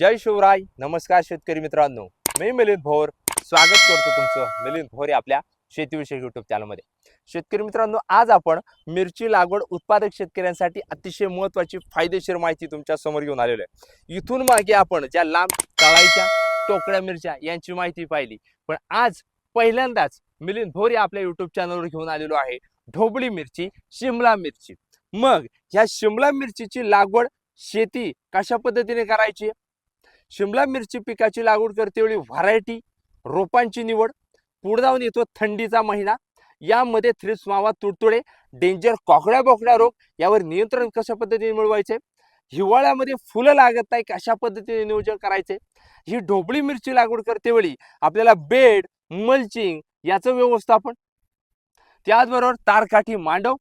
जय शिवराय. नमस्कार शेतकरी मित्रांनो. मी मिलिंद भोर. स्वागत करतो तुमचं मिलिंद भोर या आपल्या शेतीविषयक युट्यूब चॅनलमध्ये शेतकरी मित्रांनो आज आपण मिरची लागवड उत्पादक शेतकऱ्यांसाठी अतिशय महत्त्वाची फायदेशीर माहिती तुमच्यासमोर घेऊन आलेलो आहे. इथून मागे आपण ज्या लांब तळाईच्या टोकड्या मिरच्या यांची माहिती पाहिली. पण आज पहिल्यांदाच मिलिंद भोर या आपल्या युट्यूब चॅनलवर घेऊन आलेलो आहे. ढोबळी मिरची शिमला मिरची. मग ह्या शिमला मिरचीची लागवड शेती कशा पद्धतीने करायची? शिमला मिरची पिकाची लागवड करतेवेळी व्हरायटी रोपांची निवड पुढे जाऊन येतो थंडीचा महिना. यामध्ये थ्रिप्स मावा तुडतुडे डेंजर कोकड्या बोकड्या रोग यावर नियंत्रण कशा पद्धतीने मिळवायचे? हिवाळ्यामध्ये फुलं लागत नाही कशा पद्धतीने नियोजन करायचे? ही ढोबळी मिरची लागवड करतेवेळी आपल्याला बेड मल्चिंग याचं व्यवस्थापन त्याचबरोबर तारकाठी मांडव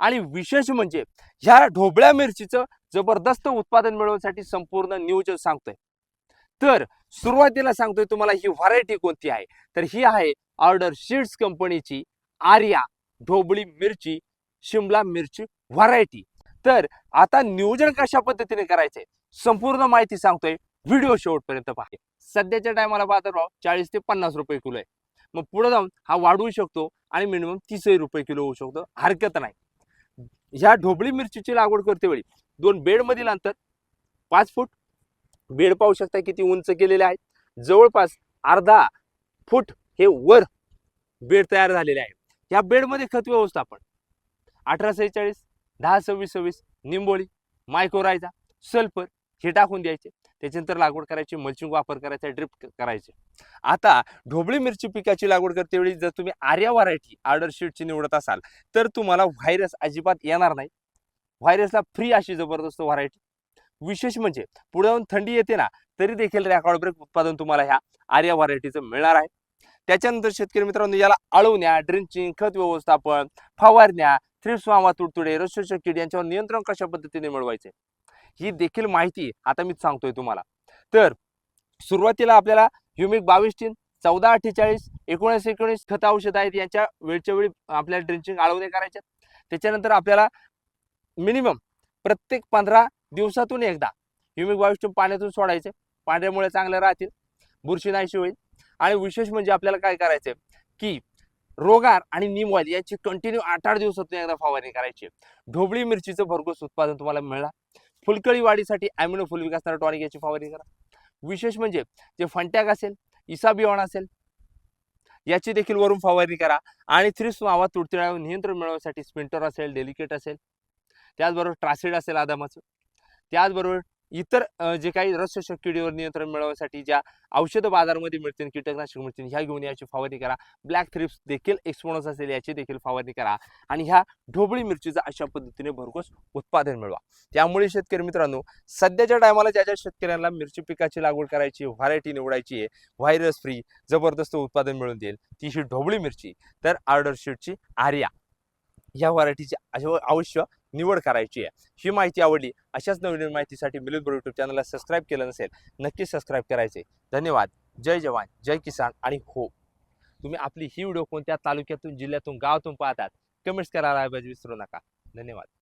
आणि विशेष म्हणजे ह्या ढोबळ्या मिरचीचं जबरदस्त उत्पादन मिळवण्यासाठी संपूर्ण नियोजन सांगतोय. तर सुरुवातीला सांगतोय तुम्हाला ही व्हरायटी कोणती आहे? तर ही आहे ऑर्डर शीड्स कंपनीची आर्या ढोबळी मिरची शिमला मिरची व्हरायटी तर आता नियोजन कशा पद्धतीने करायचंय? संपूर्ण माहिती सांगतोय व्हिडिओ शेवटपर्यंत पहा सध्याच्या टायमाला बाजारभाव चाळीस ते पन्नास रुपये किलो आहे. मग पुढे जाऊन हा वाढवू शकतो आणि मिनिमम तीसही रुपये किलो होऊ शकतो. हरकत नाही. ह्या ढोबळी मिरचीची लागवड करते वेळी दोन बेडमधील अंतर पाच फूट बेड पाहू शकता किती उंच केलेले आहेत. जवळपास अर्धा फूट हे वर बेड तयार झालेले आहे या बेडमध्ये खत व्यवस्थापन. अठरा सेहेचाळीस दहा सव्वीस सव्वीस निंबोळी मायक्रोरायझा सल्फर हे टाकून द्यायचे. त्याच्यानंतर लागवड करायची मल्चिंग वापर करायचा ड्रिप करायचे. आता ढोबळी मिरची पिकाची लागवड करते वेळी जर तुम्ही आर्या व्हरायटी ऑर्डर शीटची निवडत असाल तर तुम्हाला व्हायरस अजिबात येणार नाही. व्हायरसला फ्री अशी जबरदस्त व्हरायटी विशेष म्हणजे पुढे जाऊन थंडी येते ना तरी देखील रेकॉर्ड ब्रेक उत्पादन तुम्हाला ह्या आर्या व्हरायटीचं मिळणार आहे. त्याच्यानंतर शेतकरी मित्रांनो याला अळवण्या ड्रिंचिंग खत व्यवस्थापन फवारण्या थ्रिप्स मावा तुडतुडे रसोषक कीड यांच्यावर नियंत्रण कशा पद्धतीने मिळवायचे ही देखील माहिती आता मी सांगतोय तुम्हाला. तर सुरुवातीला आपल्याला ह्युमिक बावीस टीन चौदा अठ्ठेचाळीस एकोणीस एकोणीस खत औषध आहेत यांच्या वेळच्या वेळी आपल्याला ड्रिंचिंग अळवणे करायचे त्याच्यानंतर आपल्याला मिनिमम प्रत्येक पंधरा दिवसातून एकदा. ह्युमिक बावीस पाण्यातून सोडायचे. पाण्यामुळे चांगले राहतील. बुरशी नाहीशी होईल. आणि विशेष म्हणजे आपल्याला काय करायचे की रोगार आणि निमवाल याची कंटिन्यू आठ आठ दिवसातून एकदा फवारणी करायची. ढोबळी मिरचीचं भरघोस उत्पादन तुम्हाला मिळणार. फुलकळी वाढीसाठी ॲम्युनो फुल विकासणारा टॉनिक याची फवारणी करा. विशेष म्हणजे जे फंटॅक असेल इसाबिओन असेल याची देखील वरून फवारणी करा. आणि थ्रिप्स मावा तुडतुड्यावर नियंत्रण मिळवण्यासाठी स्पिंटर असेल डेलिकेट असेल त्याचबरोबर ट्रासिड असेल आदामाचं. त्याचबरोबर इतर जे काही रसशोषक किडीवर नियंत्रण मिळवण्यासाठी ज्या औषधं बाजारामध्ये मिळतील कीटकनाशक मिळतील ह्या घेऊन याची फवारणी करा. ब्लॅक थ्रिप्स देखील एक्सपोनस असेल याची देखील फवारणी करा. आणि ह्या ढोबळी मिरचीचं अशा पद्धतीने भरघोस उत्पादन मिळवा. त्यामुळे शेतकरी मित्रांनो सध्याच्या टायमाला ज्या ज्या शेतकऱ्यांना मिरची पिकाची लागवड करायची व्हरायटी निवडायची आहे व्हायरस फ्री जबरदस्त उत्पादन मिळून देईल ती ही ढोबळी मिरची तर ऑर्डर शीटची आर्या. या व्हरायटीची अवश्य निवड करायची आहे. ही माहिती आवडली अशाच नवीन माहितीसाठी मिलिंद बरोबर यूट्यूब चॅनलला सबस्क्राईब केलं नसेल नक्की सबस्क्राईब करायचे. धन्यवाद. जय जवान जय किसान आणि हो. तुम्ही आपली ही व्हिडिओ कोणत्या तालुक्यातून जिल्ह्यातून गावातून पाहतात कमेंट्स करायला विसरू नका. धन्यवाद.